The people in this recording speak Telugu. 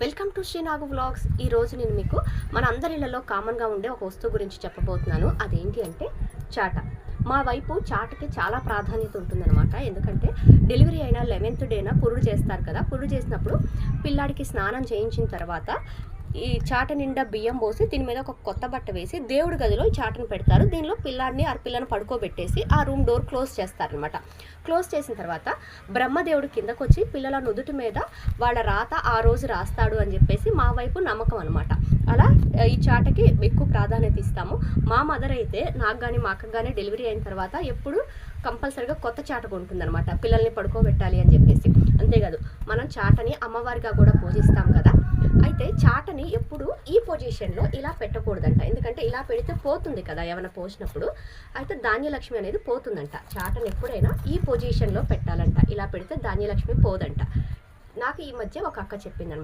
Welcome to శ్రీనాగు vlogs. ఈ రోజు నేను మీకు మన అందరిలో కామన్గా ఉండే ఒక వస్తువు గురించి చెప్పబోతున్నాను. అదేంటి అంటే చాట. మా వైపు చాటకి చాలా ప్రాధాన్యత ఉంటుందన్నమాట. ఎందుకంటే డెలివరీ అయిన లెవెన్త్ డేన పురుడు చేస్తారు కదా. పురుడు చేసినప్పుడు పిల్లాడికి స్నానం చేయించిన తర్వాత ఈ చాట నిండా బియ్యం పోసి దీని మీద ఒక కొత్త బట్ట వేసి దేవుడి గదిలో ఈ చాటను పెడతారు. దీనిలో పిల్లాడిని ఆ పిల్లను పడుకోబెట్టేసి ఆ రూమ్ డోర్ క్లోజ్ చేస్తారనమాట క్లోజ్ చేసిన తర్వాత బ్రహ్మదేవుడు కిందకు వచ్చి పిల్లల నుదుటి మీద వాళ్ళ రాత ఆ రోజు రాస్తాడు అని చెప్పేసి మా వైపు నమ్మకం అనమాట అలా ఈ చాటకి ఎక్కువ ప్రాధాన్యత ఇస్తాము. మా మదర్ అయితే నాకు కానీ మా అక్కకు కానీ డెలివరీ అయిన తర్వాత ఎప్పుడు కంపల్సరిగా కొత్త చాట కొంటుందన్నమాట పిల్లల్ని పడుకోబెట్టాలి అని చెప్పేసి. అంతేకాదు మనం చాటని అమ్మవారిగా కూడా పూజిస్తాం కదా. ఎప్పుడు ఈ పొజిషన్లో ఇలా పెట్టకూడదంట. ఎందుకంటే ఇలా పెడితే పోతుంది కదా ఏమైనా పోసినప్పుడు. అయితే ధాన్యలక్ష్మి అనేది పోతుందంట. చాటను ఎప్పుడైనా ఈ పొజిషన్లో పెట్టాలంట. ఇలా పెడితే ధాన్యలక్ష్మి పోదంట. నాకు ఈ మధ్య ఒక అక్క చెప్పిందనమాట.